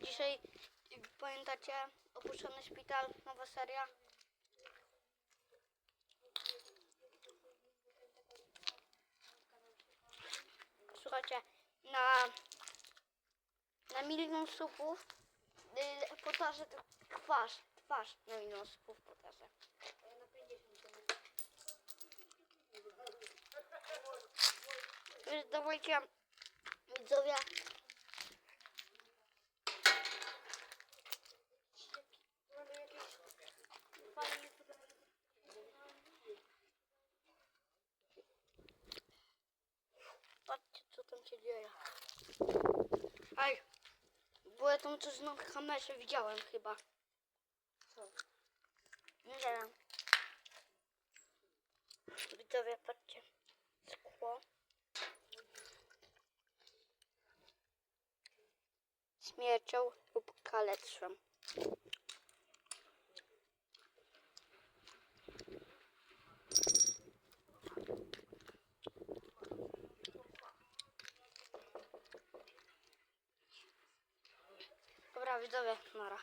Dzisiaj, pamiętacie, opuszczony szpital, nowa seria. Słuchajcie, na, na milion supów y, pokażę t- twarz, twarz na milion supów pokażę. Więc dawajcie widzowie. Patrzcie co tam się dzieje. Ej, ja tam coś na kamerze widziałem chyba. Co? Nie wiem. Widzowie, patrzcie. Skło. Śmiercią lub kalectwem. Widzowie, nara.